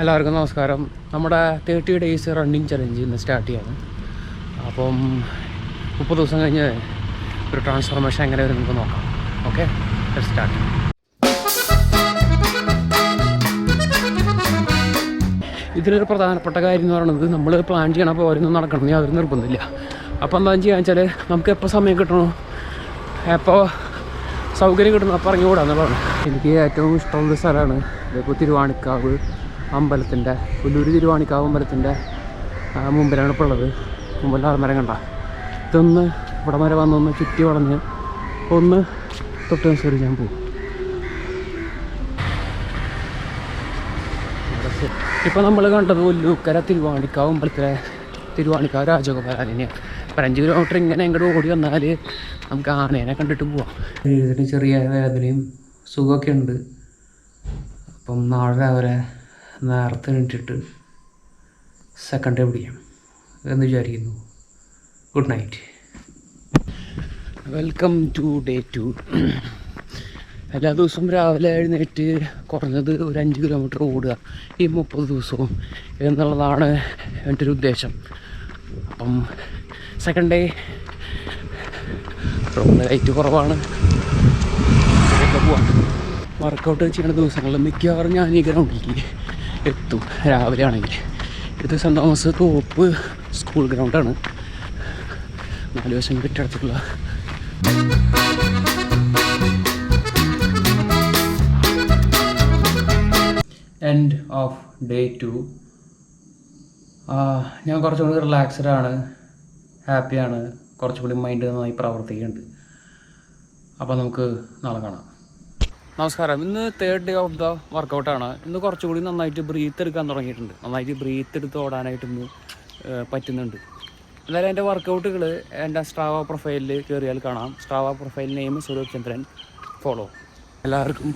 എല്ലാവർക്കും നമസ്കാരം. നമ്മുടെ തേർട്ടി ഡേയ്സ് റണ്ണിങ് ചലഞ്ച് ഇന്ന് സ്റ്റാർട്ട് ചെയ്യാണ്. അപ്പം മുപ്പത് ദിവസം കഴിഞ്ഞ് ഒരു ട്രാൻസ്ഫോർമേഷൻ എങ്ങനെ വരും നമുക്ക് നോക്കാം. ഓക്കെ സ്റ്റാർട്ട് ഇതിലൊരു പ്രധാനപ്പെട്ട കാര്യം എന്ന് പറയുന്നത് നമ്മൾ പ്ലാൻ ചെയ്യണ പോരൊന്നും നടക്കണം എന്ന് യാതൊരു നിർബന്ധമില്ല. അപ്പോൾ എന്താണെന്ന് ചെയ്യാന്ന് വെച്ചാൽ നമുക്ക് എപ്പോൾ സമയം കിട്ടണോ എപ്പോൾ സൗകര്യം കിട്ടുന്നു അപ്പോൾ ഇറങ്ങി കൂടാന്നുള്ളതാണ് എനിക്ക് ഏറ്റവും ഇഷ്ടമുള്ള സ്ഥലമാണ് ഇതിപ്പോൾ തിരുവാണിക്കാവ് അമ്പലത്തിന്റെ പുല്ലൂര് തിരുവാണിക്കാവ് അമ്പലത്തിന്റെ മുമ്പിലാണ് ഇപ്പോൾ ഉള്ളത്. മുമ്പിൽ മരം കണ്ട. ഇതൊന്ന് ഇവിടെ വരെ വന്നൊന്ന് ചുറ്റി വളഞ്ഞ് ഒന്ന് തൊട്ട് അനുസരിച്ച് ഞാൻ പോകും ഇപ്പോൾ നമ്മൾ കണ്ടത് ഒല്ലൂക്കര തിരുവാണിക്കാവ് അമ്പലത്തിലെ തിരുവാണിക്കാവ് രാജഗോപാലിനെയാണ് അഞ്ച് കിലോമീറ്റർ ഇങ്ങനെ ഇങ്ങോട്ട് ഓടി വന്നാൽ നമുക്ക് ആനേനെ കണ്ടിട്ട് പോവാം. ഇതിന് ചെറിയ വേദനയും സുഖമൊക്കെ ഉണ്ട്. അപ്പം നാളെ രാവിലെ നേരത്തെ എണീറ്റിട്ട് സെക്കൻഡ് ഡേ പിടിക്കാം. എന്ന് വിചാരിക്കുന്നു. Good night welcome to day two എല്ലാ ദിവസവും രാവിലെ എഴുന്നേറ്റ് കുറഞ്ഞത് ഒരു അഞ്ച് കിലോമീറ്റർ ഓടുക. ഈ മുപ്പത് ദിവസവും എന്നുള്ളതാണ് എന്റെ ഒരു ഉദ്ദേശം. അപ്പം സെക്കൻഡ് ഡേ റോഡ് ലൈറ്റ് കുറവാണ്. പോവാം. വർക്കൗട്ട് ചെയ്യുന്ന ദിവസങ്ങളിൽ മിക്കവാറും ഞാൻ ഈ ഗ്രൗണ്ടിലേക്ക് എത്തും രാവിലെ ആണെങ്കിൽ. ഇത് സെന്റ് തോമസ് തോപ്പ് സ്കൂൾ ഗ്രൗണ്ടാണ് നാല് വശം ചുറ്റടച്ചിട്ടുള്ള എൻഡ് ഓഫ് ഡേ ടു ഞാൻ കുറച്ചുകൂടി റിലാക്സ്ഡ് ആണ്. ഹാപ്പിയാണ് കുറച്ചുകൂടി മൈൻഡ് നന്നായി പ്രവർത്തിക്കുന്നുണ്ട്. അപ്പോൾ നമുക്ക് നാളെ കാണാം. നമസ്കാരം. ഇന്ന് തേർഡ് ഡേ ഓഫ് ദ വർക്കൗട്ടാണ് ഇന്ന് കുറച്ചുകൂടി നന്നായിട്ട് ബ്രീത്ത് എടുക്കാൻ തുടങ്ങിയിട്ടുണ്ട്. നന്നായിട്ട് ബ്രീത്ത് എടുത്ത് ഓടാനായിട്ട് ഇന്ന് പറ്റുന്നുണ്ട്. എന്തായാലും എന്റെ വർക്കൗട്ടുകൾ എന്റെ സ്ട്രാവ പ്രൊഫൈലിൽ കയറിയാൽ കാണാം. Strava profile name Suresh Chandran follow എല്ലാവർക്കും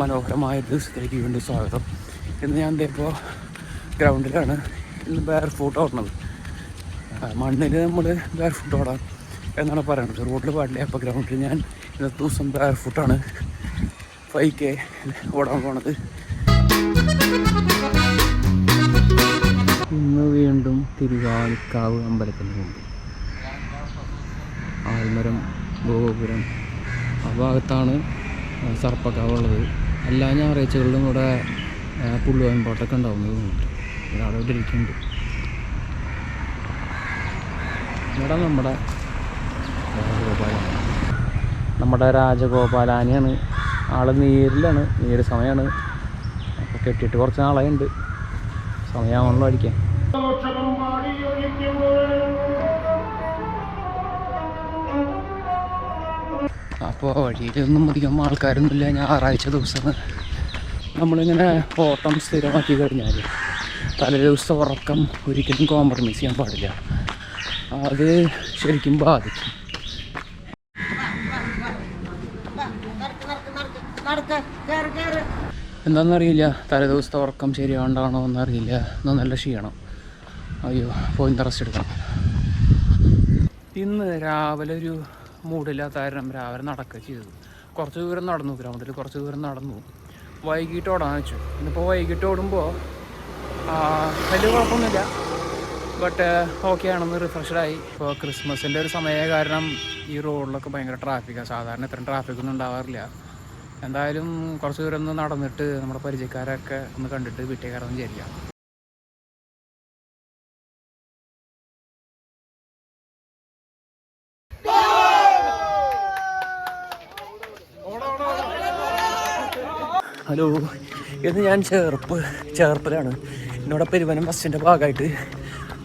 മനോഹരമായ ദിവസത്തിലേക്ക് വീണ്ടും സ്വാഗതം. ഇന്ന് ഞാൻ ഇപ്പോൾ ഗ്രൗണ്ടിലാണ്. ഇന്ന് ബെയർ ഫൂട്ട് ഓടണത് മണ്ണിൽ നമ്മൾ ബെയർ ഫുട്ട് ഓടാം എന്നാണ് പറയുന്നത് റോഡിൽ പാടില്ല. അപ്പോൾ ഗ്രൗണ്ടിൽ ഞാൻ ഇന്നത്തെ ദിവസം ബെയർ ഫുട്ടാണ് ഫൈവ് കെ ഓടാൻ പോണത്. ഇന്ന് വീണ്ടും തിരുവാളിക്കാവ് അമ്പലത്തിന് മുമ്പ് ആൽമരം ഗോപുരം ആ ഭാഗത്താണ് സർപ്പക്കാവ് ഉള്ളത്. എല്ലാ ഞായറാഴ്ചകളിലും ഇവിടെ പുള്ളുവാൻപോട്ടൊക്കെ പുള്ളുവൻ പോട്ടൊക്കെ ഉണ്ടാവുന്നത് ഒരാളെ ഇവിടെ ഇരിക്കുന്നുണ്ട്. ഇവിടെ നമ്മുടെ രാജഗോപാലാണ് നമ്മുടെ രാജഗോപാലാനെയാണ് ആൾ നീരിലാണ് നീര് സമയമാണ് അപ്പോൾ കെട്ടിയിട്ട് കുറച്ച് നാളായുണ്ട്. സമയമാണല്ലോ അടിക്കാൻ. അപ്പോൾ വഴിയിലൊന്നും അധികം ആൾക്കാരൊന്നുമില്ല. ഞായറാഴ്ച ദിവസം നമ്മളിങ്ങനെ ഓട്ടം സ്ഥിരമാക്കി കഴിഞ്ഞാൽ തലേ ദിവസം ഉറക്കം ഒരിക്കലും കോംപ്രമൈസ് ചെയ്യാൻ പാടില്ല. അത് ശരിക്കും ബാധിക്കും. എന്താണെന്നറിയില്ല. തലേ ദിവസത്തെ ഉറക്കം ശരിയാണ്ടാണോ എന്നറിയില്ല. എന്നാൽ നല്ല ക്ഷീണം. അയ്യോ പോയി റെസ്റ്റ് എടുക്കണം. ഇന്ന് രാവിലെ ഒരു മൂടില്ലാത്ത കാരണം രാവിലെ നടക്കുക ചെയ്തത്. കുറച്ച് ദൂരം നടന്നു ഗ്രൗണ്ടിൽ കുറച്ച് ദൂരം നടന്നു. വൈകിട്ട് ഓടാന്ന് വെച്ചു. ഇന്നിപ്പോൾ വൈകിട്ട് ഓടുമ്പോൾ വലിയ കുഴപ്പമൊന്നുമില്ല. ബട്ട് ഓക്കെ ആണെന്ന് റിഫ്രഷ്ഡായി ഇപ്പോൾ ക്രിസ്മസിന്റെ ഒരു സമയ കാരണം ഈ റോഡിലൊക്കെ ഭയങ്കര ട്രാഫിക്കാണ് സാധാരണ ഇത്രയും ട്രാഫിക്കൊന്നും ഉണ്ടാവാറില്ല. എന്തായാലും കുറച്ച് ദൂരം ഒന്ന് നടന്നിട്ട് നമ്മുടെ പരിചയക്കാരൊക്കെ ഒന്ന് കണ്ടിട്ട് കയറാൻ വിചാരിക്കാം. ഹലോ ഇന്ന് ഞാൻ ചേർപ്പ് ചേർപ്പിലാണ് എന്നോട് പെരുവനം ബസ്സിന്റെ ഭാഗമായിട്ട്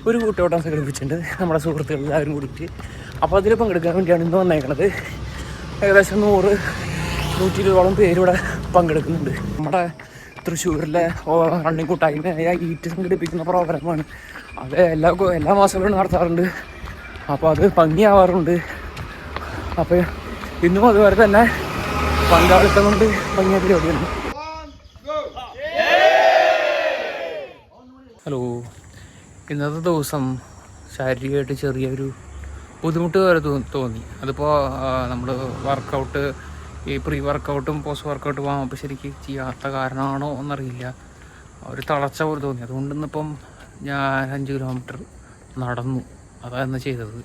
ഒരു കൂട്ടോട്ടം സംഘടിപ്പിച്ചിട്ടുണ്ട് നമ്മുടെ സുഹൃത്തുക്കൾ എല്ലാവരും കൂടിയിട്ട്. അപ്പോൾ അതിൽ പങ്കെടുക്കാൻ വേണ്ടിയാണ് ഇന്ന് വന്നേക്കണത്. ഏകദേശം നൂറ് നൂറ്റി ഇരുപതോളം പേര് ഇവിടെ പങ്കെടുക്കുന്നുണ്ട്. നമ്മുടെ തൃശ്ശൂരിലെ റണ്ണിങ് കൂട്ടായ്മയായ ഈറ്റ് സംഘടിപ്പിക്കുന്ന പ്രോഗ്രാമാണ്. അത് എല്ലാ എല്ലാ മാസങ്ങളും നടത്താറുണ്ട്. അപ്പോൾ അത് ഭംഗിയാവാറുണ്ട്. അപ്പോൾ ഇന്നും അതുപോലെ തന്നെ പങ്കാളിത്തം കൊണ്ട് ഭംഗിയ ഹലോ. ഇന്നത്തെ ദിവസം ശാരീരികമായിട്ട് ചെറിയൊരു ബുദ്ധിമുട്ട് വരെ തോന്നി. അതിപ്പോൾ നമ്മൾ വർക്കൗട്ട് ഈ പ്രീ വർക്കൗട്ടും പോസ്റ്റ് വർക്കൗട്ടും ആകുമ്പോൾ ശരിക്ക് ചെയ്യാത്ത കാരണമാണോ എന്നറിയില്ല. ഒരു തളർച്ച പോലെ തോന്നി. അതുകൊണ്ട് ഇന്നിപ്പം ഞാൻ അഞ്ച് കിലോമീറ്റർ നടന്നു. അതാണ് ചെയ്തത്.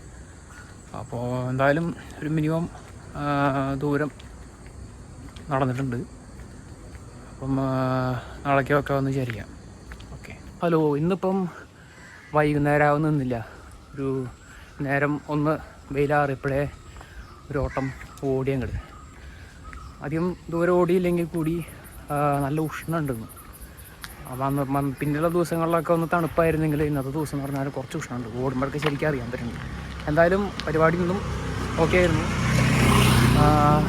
അപ്പോൾ എന്തായാലും ഒരു മിനിമം ദൂരം നടന്നിട്ടുണ്ട്. അപ്പം നാളേക്കൊക്കെ വന്ന് വിചാരിക്കാം. ഓക്കെ. ഹലോ ഇന്നിപ്പം വൈകുന്നേരം ആവുന്നില്ല ഒരു നേരം ഒന്ന് വെയിലാറിയപ്പോഴേ ഒരു ഓട്ടം ഓടി അങ്ങോട്ട് അധികം ദൂരം ഓടിയില്ലെങ്കിൽ കൂടി നല്ല ഉഷ്ണം ഉണ്ടെന്ന് അപ്പം പിന്നെയുള്ള ദിവസങ്ങളിലൊക്കെ ഒന്ന് തണുപ്പായിരുന്നെങ്കിൽ ഇന്നത്തെ ദിവസം എന്ന് പറഞ്ഞാൽ കുറച്ച് ഉഷ്ണമുണ്ട്. ഓടുമ്പോഴൊക്കെ ശരിക്കും അറിയാൻ പറ്റുന്നുണ്ട്. എന്തായാലും പരിപാടി ഒന്നും ഓക്കെ ആയിരുന്നു. നാളെ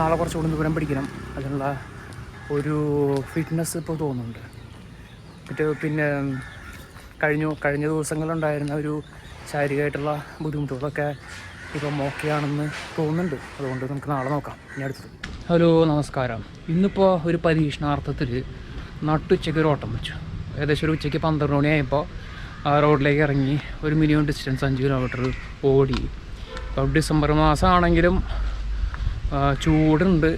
നാളെ കുറച്ചുകൂടി ദൂരം പിടിക്കണം. അതിനുള്ള ഒരു ഫിറ്റ്നസ് ഇപ്പോൾ തോന്നുന്നുണ്ട്. മറ്റേ പിന്നെ കഴിഞ്ഞു കഴിഞ്ഞ ദിവസങ്ങളുണ്ടായിരുന്ന ഒരു ശാരീരികമായിട്ടുള്ള ബുദ്ധിമുട്ടുകളൊക്കെ ഇപ്പം ഓക്കെ ആണെന്ന് തോന്നുന്നുണ്ട്. അതുകൊണ്ട് നമുക്ക് നാളെ നോക്കാം. ഇനി അടുത്തത്. ഹലോ നമസ്കാരം. ഇന്നിപ്പോൾ ഒരു പരീക്ഷണാർത്ഥത്തിൽ നട്ടുച്ചയ്ക്ക് ഒരു ഓട്ടം വെച്ചു. ഏകദേശം ഒരു ഉച്ചയ്ക്ക് പന്ത്രണ്ട് മണിയായപ്പോൾ ആ റോഡിലേക്ക് ഇറങ്ങി ഒരു മിനിമം ഡിസ്റ്റൻസ് അഞ്ച് കിലോമീറ്റർ ഓടി. ഇപ്പോൾ ഡിസംബർ മാസമാണെങ്കിലും ചൂടുണ്ട്.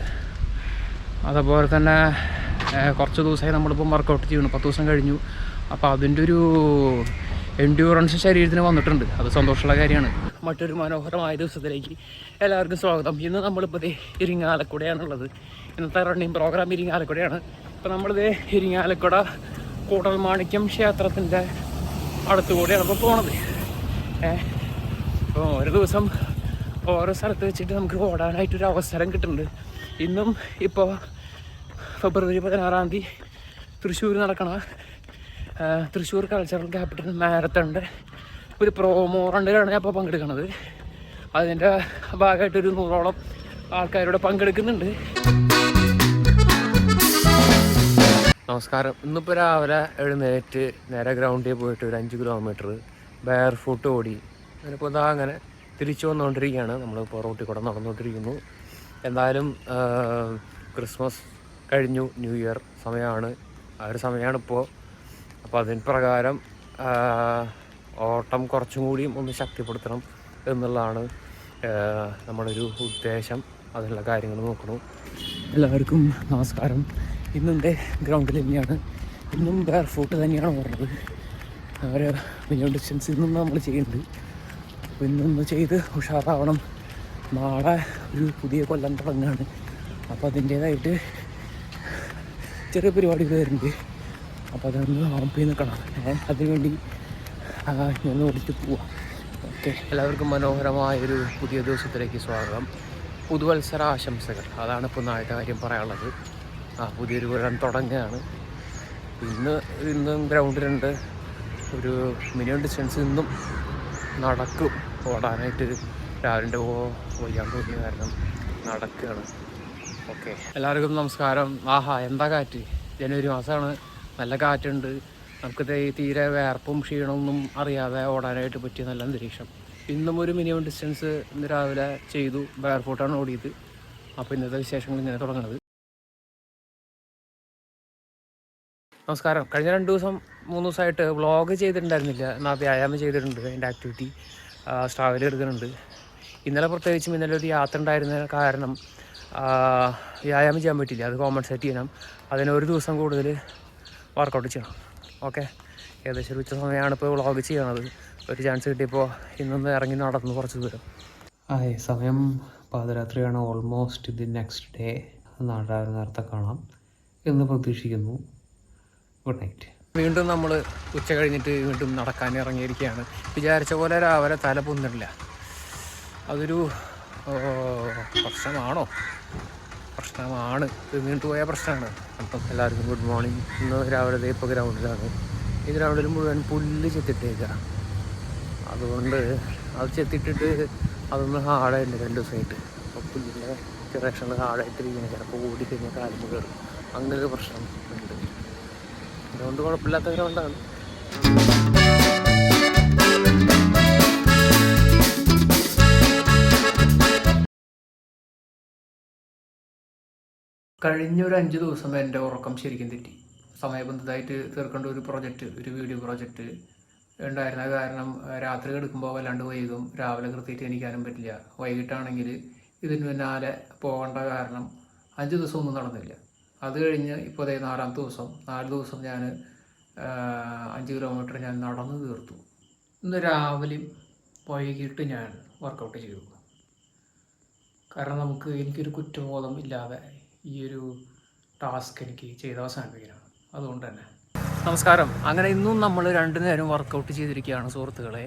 അതുപോലെ തന്നെ കുറച്ച് ദിവസമായി നമ്മളിപ്പം വർക്കൗട്ട് ചെയ്യുന്നു. പത്ത് ദിവസം കഴിഞ്ഞു. അപ്പോൾ അതിന്റെ ഒരു എൻഡ്യൂറൻസ് ശരീരത്തിന് വന്നിട്ടുണ്ട്. അത് സന്തോഷമുള്ള കാര്യമാണ്. മറ്റൊരു മനോഹരമായ ദിവസത്തിലേക്ക് എല്ലാവർക്കും സ്വാഗതം. ഇന്ന് നമ്മളിപ്പോൾ ഇരിങ്ങാലക്കുടയാണുള്ളത്. ഇന്നത്തെ റണ്ണിങ് പ്രോഗ്രാം ഇരിങ്ങാലക്കുടയാണ്. ഇപ്പോൾ നമ്മളിത് ഇരിങ്ങാലക്കുട കൂടൽമാണിക്യം ക്ഷേത്രത്തിന്റെ അടുത്തുകൂടെയാണ് ഇപ്പോൾ പോണത്. അപ്പോൾ ഒരു ദിവസം ഓരോ സ്ഥലത്ത് വെച്ചിട്ട് നമുക്ക് ഓടാനായിട്ടൊരു അവസരം കിട്ടുന്നുണ്ട്. ഇന്നും ഇപ്പോൾ ഫെബ്രുവരി പതിനാറാം തീയതി തൃശ്ശൂർ നടക്കണ തൃശ്ശൂർ കൾച്ചറൽ ക്യാപിറ്റൽ മാരത്തണിന്റെ ഒരു പ്രോമോ റണ്ണിലാണ് ഞാൻ ഇപ്പോൾ പങ്കെടുക്കുന്നത് അതിന്റെ ഭാഗമായിട്ട് ഒരു നൂറോളം ആൾക്കാരോട് പങ്കെടുക്കുന്നുണ്ട്. നമസ്കാരം. ഇന്നിപ്പോൾ രാവിലെ എഴുന്നേറ്റ് നേരെ ഗ്രൗണ്ടിൽ പോയിട്ട് ഒരു അഞ്ച് കിലോമീറ്റർ ബെയർ ഫുട്ട് ഓടി അതിനിപ്പോൾ ഇതാ അങ്ങനെ തിരിച്ചു വന്നുകൊണ്ടിരിക്കുകയാണ് നമ്മളിപ്പോൾ റോട്ടിൽ കൂടെ നടന്നുകൊണ്ടിരിക്കുന്നു എന്തായാലും ക്രിസ്മസ് കഴിഞ്ഞു. ന്യൂ ഇയർ സമയമാണ്. ആ ഒരു സമയമാണിപ്പോൾ അപ്പോൾ അതിന് പ്രകാരം ഓട്ടം കുറച്ചും കൂടിയും ഒന്ന് ശക്തിപ്പെടുത്തണം എന്നുള്ളതാണ് നമ്മളൊരു ഉദ്ദേശം. അതിനുള്ള കാര്യങ്ങൾ നോക്കണം. എല്ലാവർക്കും നമസ്കാരം. ഇന്നെന്റെ ഗ്രൗണ്ടിൽ തന്നെയാണ്. ഇന്നും ബെയർ ഫൂട്ട് തന്നെയാണ് പറഞ്ഞത് ഒരു മിനിമം ഡിസ്റ്റൻസ് ഇന്നും നമ്മൾ ചെയ്യുന്നുണ്ട് അപ്പോൾ ഇന്നൊന്ന് ചെയ്ത് ഉഷാറാവണം. നാളെ ഒരു പുതിയ കൊല്ലം തുടങ്ങുകയാണ് അപ്പോൾ അതിന്റേതായിട്ട് ചെറിയ പരിപാടികൾ വരുന്നുണ്ട്. അപ്പോൾ അതൊന്ന് ആമ്പി നിൽക്കണം അതിനുവേണ്ടി ഞാൻ ഓടിച്ച് പോവാം. ഓക്കെ. എല്ലാവർക്കും മനോഹരമായൊരു പുതിയ ദിവസത്തിലേക്ക് സ്വാഗതം. പുതുവത്സര ആശംസകൾ അതാണ് ഇപ്പോൾ നാളത്തെ കാര്യം പറയാനുള്ളത്. ആ പുതിയൊരു കൊല്ലം തുടങ്ങുകയാണ്. ഇന്ന് ഇന്നും ഗ്രൗണ്ടിലുണ്ട്. ഒരു മിനിമം ഡിസ്റ്റൻസ് ഇന്നും നടക്കും. ഓടാനായിട്ട് രാവിലെ പോ തോന്നിയ കാരണം നടക്കുകയാണ്. ഓക്കെ. എല്ലാവർക്കും നമസ്കാരം. ആഹാ എന്താ കാറ്റ്? ജനുവരി മാസമാണ്. നല്ല കാറ്റുണ്ട്. നമുക്ക് തീരെ വേർപ്പും ക്ഷീണമൊന്നും അറിയാതെ ഓടാനായിട്ട് പറ്റിയ നല്ല അന്തരീക്ഷം. ഇന്നും ഒരു മിനിമം ഡിസ്റ്റൻസ് ഇന്ന് രാവിലെ ചെയ്തു. ബെയർഫോട്ടാണ് ഓടിയത്. അപ്പോൾ ഇന്നത്തെ വിശേഷങ്ങൾ ഇങ്ങനെ തുടങ്ങുന്നത് നമസ്കാരം. കഴിഞ്ഞ രണ്ട് ദിവസം മൂന്ന് ദിവസമായിട്ട് വ്ളോഗ് ചെയ്തിട്ടുണ്ടായിരുന്നില്ല. എന്നാൽ വ്യായാമം ചെയ്തിട്ടുണ്ട് അതിന്റെ ആക്ടിവിറ്റി സ്ട്രാവൽ എടുക്കുന്നുണ്ട്. ഇന്നലെ പ്രത്യേകിച്ചും ഇന്നലെ ഒരു യാത്ര ഉണ്ടായിരുന്ന കാരണം വ്യായാമം ചെയ്യാൻ പറ്റില്ല. അത് കോമ്പൻസേറ്റ് ചെയ്യണം. അതിന് ഒരു ദിവസം കൂടുതൽ വർക്കൗട്ട് ചെയ്യണം. ഓക്കെ ഏകദേശം ഒരു ഉച്ച സമയമാണ് ഇപ്പോൾ വ്ളോഗ് ചെയ്യണത്. ഒരു ചാൻസ് കിട്ടിയപ്പോൾ ഇന്നൊന്ന് ഇറങ്ങി നടന്ന് കുറച്ച് ദൂരം. ആ സമയം പാതിരാത്രിയാണ്. ഓൾമോസ്റ്റ് ദി നെക്സ്റ്റ് ഡേ നാളെ നേരത്തെ കാണാം എന്ന് പ്രതീക്ഷിക്കുന്നു. ഗുഡ് നൈറ്റ് വീണ്ടും നമ്മൾ ഉച്ച കഴിഞ്ഞിട്ട് വീണ്ടും നടക്കാൻ ഇറങ്ങിയിരിക്കുകയാണ്. വിചാരിച്ച പോലെ രാവിലെ തല പൊന്നിട്ടില്ല. അതൊരു പ്രശ്നമാണോ? പ്രശ്നമാണ്. നീണ്ടു പോയ പ്രശ്നമാണ്. അപ്പം എല്ലാവർക്കും ഗുഡ് മോർണിംഗ് ഇന്ന് രാവിലെ ഇപ്പോൾ ഗ്രൗണ്ടിലാണ് ഈ ഗ്രൗണ്ടിൽ മുഴുവൻ പുല്ല് ചെത്തിട്ടേക്കുക അതുകൊണ്ട് അത് ചെത്തിട്ടിട്ട് അതൊന്ന് ഹാർഡായിട്ടുണ്ട് രണ്ട് ദിവസമായിട്ട്. അപ്പോൾ പുല്ലിന്റെ ചെറിയ ഹാർഡായിട്ടിരിക്കുന്നത് ചിലപ്പോൾ ഓടിക്കഴിഞ്ഞാൽ കാലം കയറും അങ്ങനെയൊരു പ്രശ്നം ഉണ്ട്. ഗ്രൗണ്ട് കുഴപ്പമില്ലാത്ത ഗ്രൗണ്ടാണ് കഴിഞ്ഞ ഒരു അഞ്ച് ദിവസം എന്റെ ഉറക്കം ശരിക്കും തെറ്റി. സമയബന്ധിതമായിട്ട് തീർക്കേണ്ട ഒരു പ്രൊജക്റ്റ് ഒരു വീഡിയോ പ്രൊജക്റ്റ് ഉണ്ടായിരുന്ന കാരണം രാത്രി കിടക്കുമ്പോൾ വല്ലാണ്ട് വൈകും. രാവിലെ കൃത്യമായിട്ട് എനിക്കാനും പറ്റില്ല. വൈകിട്ടാണെങ്കിൽ ഇതിന് പിന്നാലെ പോകേണ്ട കാരണം അഞ്ച് ദിവസം ഒന്നും നടന്നില്ല. അത് കഴിഞ്ഞ് ഇപ്പോൾ അതേ നാലാമത്തെ ദിവസം നാല് ദിവസം ഞാൻ അഞ്ച് കിലോമീറ്റർ ഞാൻ നടന്ന് തീർത്തു. ഇന്ന് രാവിലെ വൈകിട്ട് ഞാൻ വർക്കൗട്ട് ചെയ്തു. കാരണം നമുക്ക് എനിക്കൊരു കുറ്റബോധം ഇല്ലാതെ ഈ ഒരു ടാസ്ക് എനിക്ക് ചെയ്ത് അവസാനിപ്പിക്കാനാണ് അതുകൊണ്ട് തന്നെ നമസ്കാരം. അങ്ങനെ ഇന്നും നമ്മൾ രണ്ടു നേരം വർക്കൗട്ട് ചെയ്തിരിക്കുകയാണ് സുഹൃത്തുക്കളെ.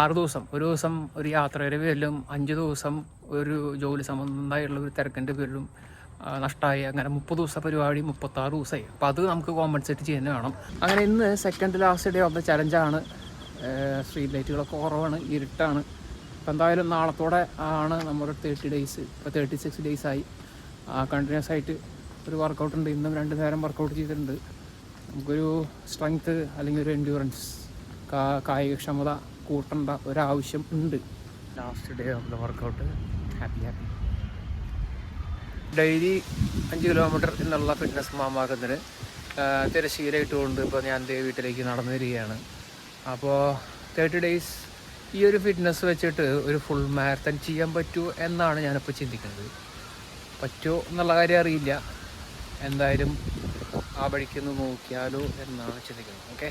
ആറ് ദിവസം. ഒരു ദിവസം ഒരു യാത്രയുടെ പേരിലും അഞ്ച് ദിവസം ഒരു ജോലി സംബന്ധമായുള്ള ഒരു തിരക്കിന്റെ പേരിലും നഷ്ടമായി അങ്ങനെ മുപ്പത് ദിവസത്തെ പരിപാടി മുപ്പത്താറ് ദിവസമായി. അപ്പോൾ അത് നമുക്ക് കോമ്പൻസേറ്റ് ചെയ്യുന്ന വേണം. അങ്ങനെ ഇന്ന് second last day of the ചലഞ്ചാണ് street ലൈറ്റുകളൊക്കെ കുറവാണ് ഇരുട്ടാണ്. അപ്പോൾ എന്തായാലും നാളത്തോടെ ആണ് നമ്മുടെ തേർട്ടി ഡേയ്സ് ഇപ്പോൾ തേർട്ടി സിക്സ് ഡേയ്സ് ആയി കണ്ടിന്യൂസ് ആയിട്ട് ഒരു വർക്കൗട്ട് ഉണ്ട്. ഇന്നും രണ്ട് നേരം വർക്കൗട്ട് ചെയ്തിട്ടുണ്ട്. നമുക്കൊരു സ്ട്രെങ്ത്ത് അല്ലെങ്കിൽ ഒരു എൻഡ്യൂറൻസ് കായികക്ഷമത കൂട്ടേണ്ട ഒരാവശ്യം ഉണ്ട്. Last day of the workout happy happy daily അഞ്ച് കിലോമീറ്റർ എന്നുള്ള ഫിറ്റ്നസ് മാമാക്കുന്നതിന് തിരശ്ശീല ഇട്ടുകൊണ്ട് ഇപ്പോൾ ഞാൻ ദേ വീട്ടിലേക്ക് നടന്നു വരികയാണ്. അപ്പോൾ തേർട്ടി ഡേയ്സ് ഈ ഒരു ഫിറ്റ്നസ് വെച്ചിട്ട് ഒരു ഫുൾ മാരത്തൺ ചെയ്യാൻ പറ്റുമോ എന്നാണ് ഞാനിപ്പോൾ ചിന്തിക്കുന്നത്. പറ്റുമോ എന്നുള്ള കാര്യം അറിയില്ല. എന്തായാലും ആ വഴിക്കൊന്ന് നോക്കിയാലോ എന്നാണ് ചിന്തിക്കുന്നത്. ഓക്കെ